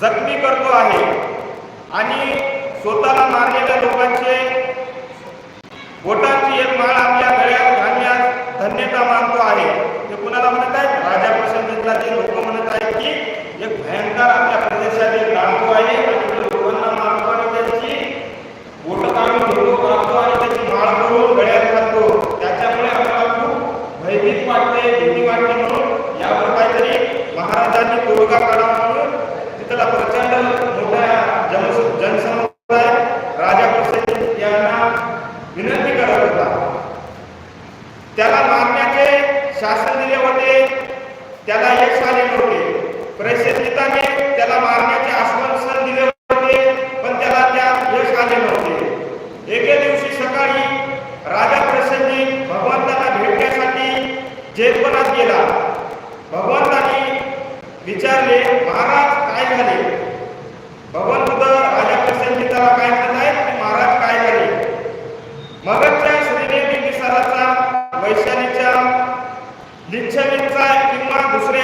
जखमी करतो आहे. आणि स्वतःला मारलेल्या लोकांचे बोटांची एक माळ आपल्या गळ्यात घालण्यास धन्यता मानतो आहे. ते कुणाला म्हणत आहेत? राजा प्रशांतला ते लोक म्हणत आहेत की एक भयंकर आपल्या प्रदेशात एक डांबू आहे त्याला होते आले नव्हते त्याला मारण्याचे आश्वासन दिले होते पण त्याला त्या यश आले नव्हते. एके दिवशी सकाळी राजा प्रसन्नी भगवंताला भेटण्यासाठी जेतपणात गेला. भगवंतानी विचारले महाराज काय झाले? भगवंत राजा प्रसन्नी त्याला काय म्हणत आहेत की महाराज काय झाले? मगरच्या श्रीने बिंबिसाराचा वैशालीच्या लिच्छवींचा किंवा दुसऱ्या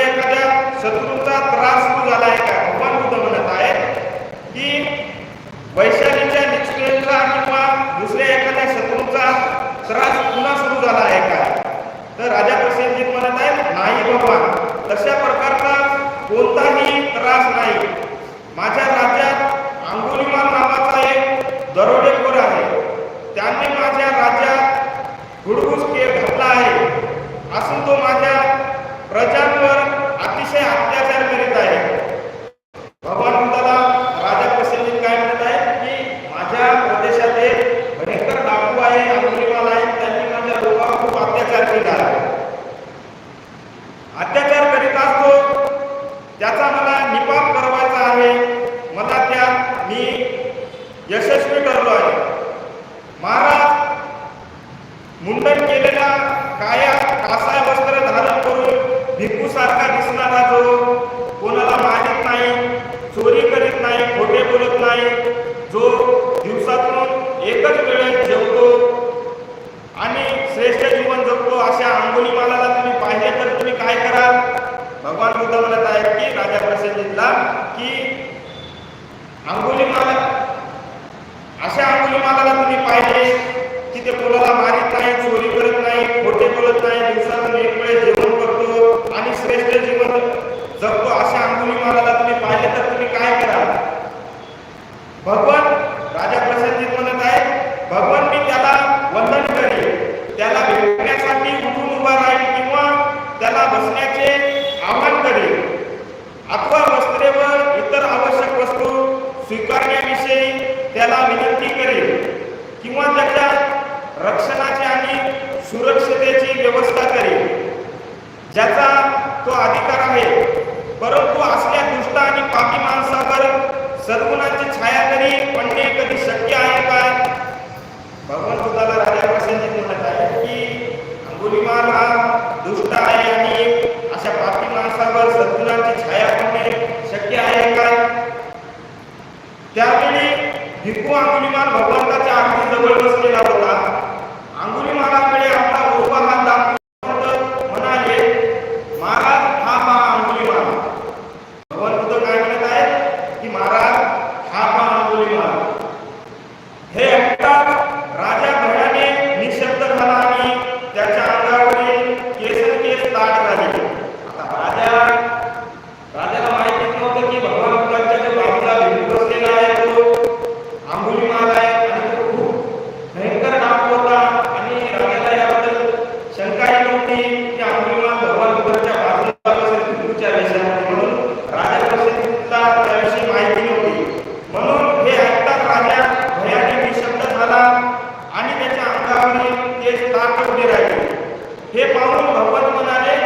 शत्रूचा त्रास सुरू झाला आहे का? भगवान बुद्ध म्हणत आहे की वैशालीच्या लिच्छवींचा किंवा दुसऱ्या एखाद्या शत्रूचा त्रास पुन्हा सुरू झाला आहे का? तर राजा प्रसिद्धीत म्हणत आहे नाही भगवान तशा प्रकारचा कोणताही त्रास नाही. माझ्या राज्यात अंगुलीमाल नावाचा एक दरोडेखोर आहे. त्यांनी माझ्या राज्यात हुडहुस केर घातला आहे. असून तो माझ्या प्रजांवर अतिशय अत्याचार करीत आहे भगवान बुद्धाला राजा प्रसन्नित काय म्हणत आहे की माझ्या प्रदेशात एक भयंकर डाकू आहे अंगुलीमाल आहे त्यांनी माझ्या लोकांवर खूप अत्याचार केला आहे अत्याचार करीत असतो त्याचा मला निपात करवायचा आहे मला त्या मी यशस्वी ठरलो आहे महाराज मुंडन केलेला काया कासाय वस्त्र धारण करून भिक्खू सारखा दिसणारा जो कोणाला मारित नाही चोरी करीत नाही खोटे बोलत नाही जो दिवसातून एकच वेळेस जेवतो आणि श्रेष्ठ जीवन जगतो अशा अंगुलीमालाला तुम्ही पाहिले तर तुम्ही काय कराल भगवान बुद्ध म्हणत आहेत की राजा प्रसन्नीतला की अंगुलीमाला अशा अंगुलीमालाला तुम्ही पाहिले की ते कोणाला मारित नाही चोरी करत नाही खोटे बोलत नाही दिवसातून एक वेळेस जेवण करतो आणि श्रेष्ठ जीवन जगतो अशा अंगुलीमालाला तुम्ही पाहिले तर तुम्ही काय कराल भगवान राजा प्रसन्नीत म्हणत आहे भगवान मी त्याला वंदन करेन त्याला भेटण्यासाठी उठून उभा राहील किंवा त्याला बसण्याचे आवाहन करेल. अथवा वस्त्रेवर इतर आवश्यक वस्तू स्वीकारण्याविषयी त्याला विनंती करेल. किंवा त्याच्या रक्षणाची आणि सुरक्षतेची व्यवस्था करेल. ज्याचा तो अधिकार आहे. परंतु असल्या दुष्ट आणि पापी माणसावर सद्गुणाची छाया तरी पडणे कधी शक्य आहे काय भगवान बुद्धाला राजा प्रसन्न म्हणत आहे की अंगुलीमाल हा दुष्ट आहे आणि अशा पापी माणसावर सद्गुणांची छाया पडणे शक्य आहे काय त्यावेळी भिक्खू अंगुलीमाल भगवान अगदी जवळ बसलेला होता अंगुलीमालाकडे आपला उभा हात दाखवून म्हणाले महाराज हा पहा अंगुलीमाल भगवान बुद्ध काय म्हणत आहेत की महाराज हा पहा अंगुलीमाल हे ऐकताच राजा भयाने निशब्द झाला आणि त्याच्या अंगावरील केसन केस ताट झाले आता राजा राजाला माहितीच नव्हतं की भगवान बुद्धांच्या जो बाजूला भिंत बसलेला आहे तो अंगुलीमाल आहे आणि तो खूप भयंकर डाकू होता आणि राजाला याबद्दल शंकाही नव्हती की अंगुलीमाल भगवान बुद्धांच्या बाजूला बसेल भिंतूच्या वेशामध्ये म्हणून राजा प्रसिद्धीला त्याविषयी माहिती नव्हती म्हणून हे ऐकताच राजा भयाने निशब्द झाला आणि त्याच्या अंगावरील उभे राहिले. हे पाहून भगवत म्हणाले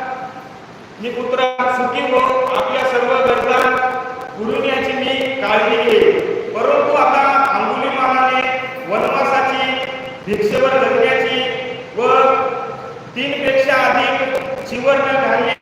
ही पुत्र सुखी म्हणून आपल्या सर्व गरजा पुरविण्याची मी काळजी घेईल परंतु आता अंगुलीमानाने वनवासाची भिक्षेवर जगण्याची व तीन पेक्षा अधिक चिवर न घालण्याची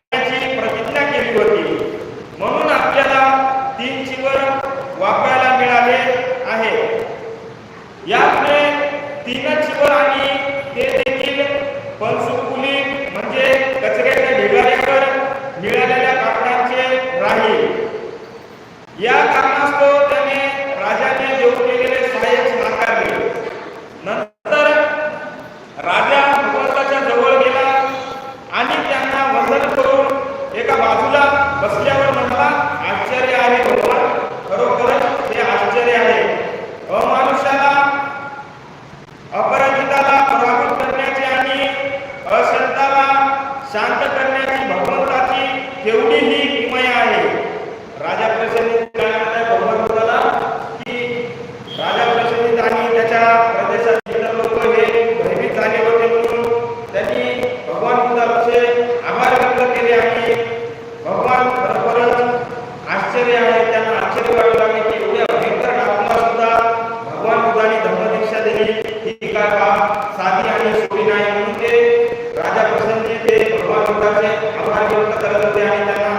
ही किमया आहे. राजा प्रसन्न काय म्हणताय की राजा प्रसन्न त्याच्या म्हणून त्यांनी भगवान बुद्धाचे आभार व्यक्त केले आणि भगवान खरोखरच आश्चर्य आहे त्यांना आश्चर्य वाटू लागले की भगवान बुद्धाने धर्मदीक्षा दिली. ही काय साधी आणि सोपी नाही म्हणून ते राजा प्रसन्न ते भगवान बुद्धाचे ಆರೋಗ್ಯವನ್ನು ತಲುಪುತ್ತೆ ಆಯ್ತಲ್ಲ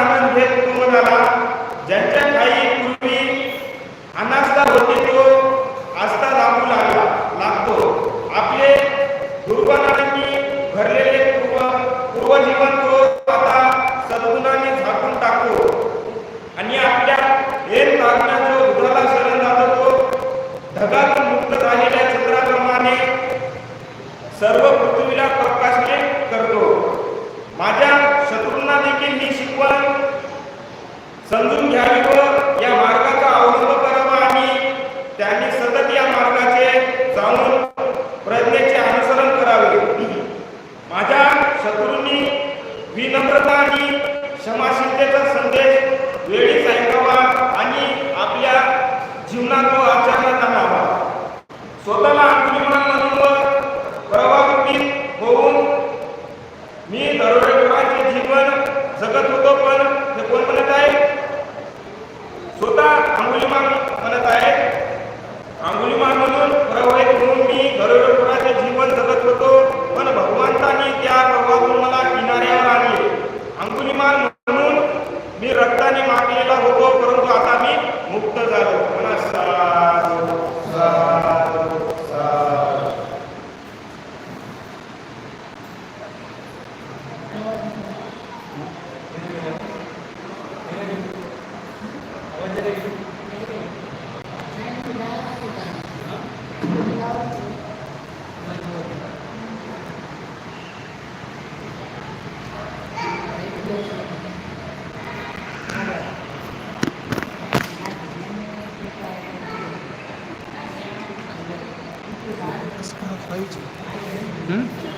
विनम्रता आणि क्षमाशीलतेचा संदेश वेळीच ऐकावा आणि आपल्या जीवनात व आचरणात आणावा स्वतःला अंतिमान म्हणून व होऊन मी दरोडेबाचे जीवन जगत होतो पण कोण म्हणत आहे? स्वतः अंगुलिमान म्हणत आहे. अंगुलिमान म्हणून प्रवाहित होऊन मी दरोडे हं?